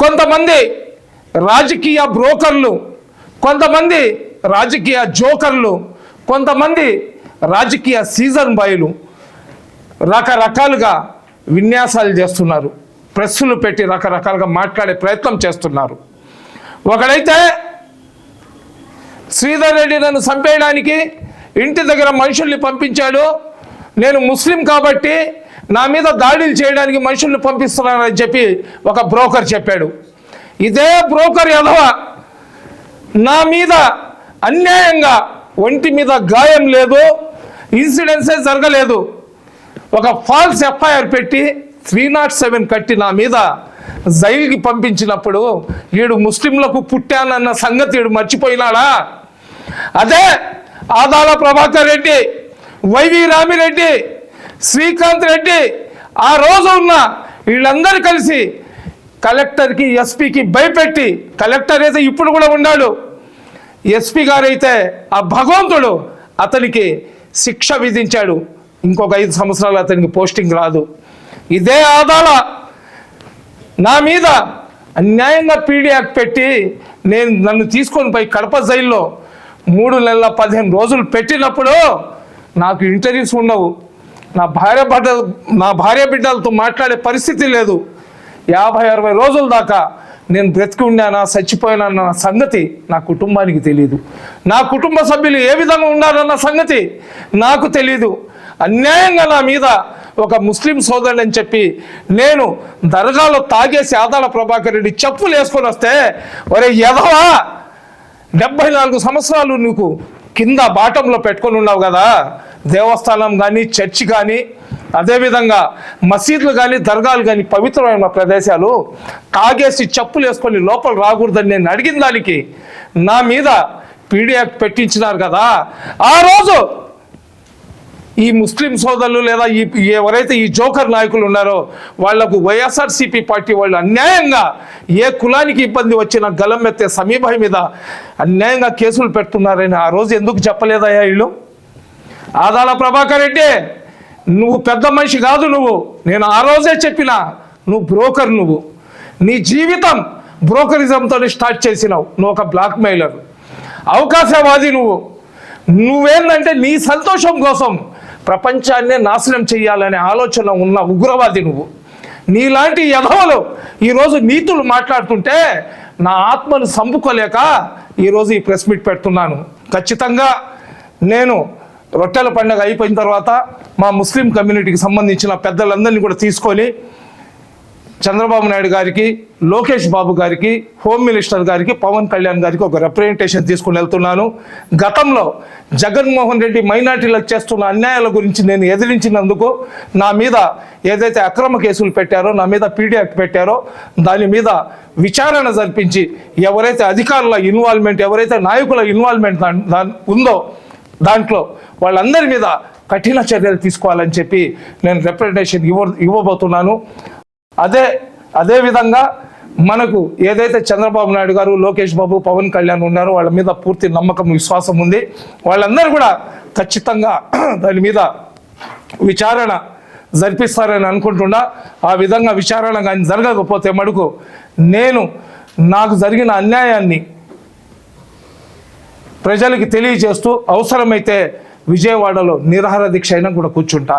కొంతమంది రాజకీయ బ్రోకర్లు కొంతమంది రాజకీయ జోకర్లు కొంతమంది రాజకీయ సీజన్ బాయ్లు రకరకాలుగా విన్యాసాలు చేస్తున్నారు. ప్రెస్సులు పెట్టి రకరకాలుగా మాట్లాడే ప్రయత్నం చేస్తున్నారు. ఒకడైతే శ్రీధర్ రెడ్డి నన్ను చంపేయడానికి ఇంటి దగ్గర మనుషుల్ని పంపించాడు. నేను ముస్లిం కాబట్టి నా మీద దాడులు చేయడానికి మనుషుల్ని పంపిస్తున్నానని చెప్పి ఒక బ్రోకర్ చెప్పాడు. ఇదే బ్రోకర్ ఎదవ నా మీద అన్యాయంగా ఒంటి మీద గాయం లేదు ఇన్సిడెన్సే జరగలేదు. ఒక ఫాల్స్ ఎఫ్ఐఆర్ పెట్టి త్రీ నాట్ సెవెన్ కట్టి నా మీద జైలుకి పంపించినప్పుడు వీడు ముస్లింలకు పుట్టానన్న సంగతి వీడు మర్చిపోయినాడా? అదే ఆదాల ప్రభాకర్ రెడ్డి వైవి రామిరెడ్డి శ్రీకాంత్ రెడ్డి ఆ రోజు ఉన్న వీళ్ళందరూ కలిసి కలెక్టర్కి ఎస్పీకి భయపెట్టి కలెక్టర్ అయితే ఇప్పుడు కూడా ఉన్నాడు ఎస్పీ గారైతే ఆ భగవంతుడు అతనికి శిక్ష విధించాడు. ఇంకొక ఐదు సంవత్సరాలు అతనికి పోస్టింగ్ రాదు. ఇదే ఆదాల నా మీద అన్యాయంగా పీడీ యాక్ట్ పెట్టి నేను నన్ను తీసుకొని పోయి కడప జైల్లో మూడు నెలల పదిహేను రోజులు పెట్టినప్పుడు నాకు ఇంటర్వ్యూస్ ఉండవు. నా భార్య బిడ్డ నా భార్య బిడ్డలతో మాట్లాడే పరిస్థితి లేదు. యాభై అరవై రోజుల దాకా నేను బ్రతికి ఉన్నానా చచ్చిపోయినానన్న సంగతి నా కుటుంబానికి తెలియదు నా కుటుంబ సభ్యులు ఏ విధంగా ఉన్నారన్న సంగతి నాకు తెలియదు అన్యాయంగా నా మీద ఒక ముస్లిం సోదరుడు అని చెప్పి నేను దర్గాలో తాగేసి ఆదాల ప్రభాకర్ రెడ్డి చెప్పులు వేసుకొని వస్తే ఒరే ఎదవా డెబ్బై నాలుగు సంవత్సరాలు నీకు కింద బాటంలో పెట్టుకొని ఉన్నావు కదా. దేవస్థానం కానీ చర్చి కానీ అదేవిధంగా మసీదులు కానీ దర్గాలు కానీ పవిత్రమైన ప్రదేశాలు తాగేసి చెప్పులు వేసుకొని లోపల రాకూడదని నేను అడిగిన దానికి నా మీద పీడియాక్ట్ పెట్టించినారు కదా. ఆ రోజు ఈ ముస్లిం సోదరులు లేదా ఈ ఎవరైతే ఈ జోకర్ నాయకులు ఉన్నారో వాళ్ళకు వైఎస్ఆర్సీపీ పార్టీ వాళ్ళు అన్యాయంగా ఏ కులానికి ఇబ్బంది వచ్చిన గలం ఎత్తే సమీభాయ్ మీద అన్యాయంగా కేసులు పెడుతున్నారని ఆ రోజు ఎందుకు చెప్పలేదయ్యా వీళ్ళు? ఆదాల ప్రభాకర్ రెడ్డి నువ్వు పెద్ద మనిషి కాదు నువ్వు. నేను ఆ రోజే చెప్పిన నువ్వు బ్రోకర్ నువ్వు. నీ జీవితం బ్రోకరిజంతో స్టార్ట్ చేసినావు. నువ్వు ఒక బ్లాక్ మెయిలర్ అవకాశవాది నువ్వు. నువ్వేందంటే నీ సంతోషం కోసం ప్రపంచాన్నే నాశనం చేయాలనే ఆలోచన ఉన్న ఉగ్రవాది నువ్వు. నీలాంటి యధవలు ఈరోజు నీతులు మాట్లాడుతుంటే నా ఆత్మను సంపుకోలేక ఈరోజు ఈ ప్రెస్ మీట్ పెడుతున్నాను. ఖచ్చితంగా నేను రొట్టెల పండుగ అయిపోయిన తర్వాత మా ముస్లిం కమ్యూనిటీకి సంబంధించిన పెద్దలందరినీ కూడా తీసుకొని చంద్రబాబు నాయుడు గారికి లోకేష్ బాబు గారికి హోమ్ మినిస్టర్ గారికి పవన్ కళ్యాణ్ గారికి ఒక రిప్రజెంటేషన్ తీసుకుని వెళ్తున్నాను. గతంలో జగన్మోహన్ రెడ్డి మైనార్టీలకు చేస్తున్న అన్యాయాల గురించి నేను ఎదిరించినందుకు నా మీద ఏదైతే అక్రమ కేసులు పెట్టారో నా మీద పీడియాక్ట్ పెట్టారో దాని మీద విచారణ జరిపించి ఎవరైతే అధికారుల ఇన్వాల్వ్మెంట్ ఎవరైతే నాయకుల ఇన్వాల్వ్మెంట్ ఉందో దాంట్లో వాళ్ళందరి మీద కఠిన చర్యలు తీసుకోవాలని చెప్పి నేను రిప్రజెంటేషన్ ఇవ్వ ఇవ్వబోతున్నాను. అదే అదే విధంగా మనకు ఏదైతే చంద్రబాబు నాయుడు గారు లోకేష్ బాబు పవన్ కళ్యాణ్ ఉన్నారో వాళ్ళ మీద పూర్తి నమ్మకం విశ్వాసం ఉంది. వాళ్ళందరూ కూడా ఖచ్చితంగా దాని మీద విచారణ జరిపిస్తారని అనుకుంటున్నా. ఆ విధంగా విచారణ కానీ జరగకపోతే మడుకు నేను నాకు జరిగిన అన్యాయాన్ని ప్రజలకి తెలియజేస్తూ అవసరమైతే విజయవాడలో నిరాహార దీక్ష అయినా కూడా కూర్చుంటా.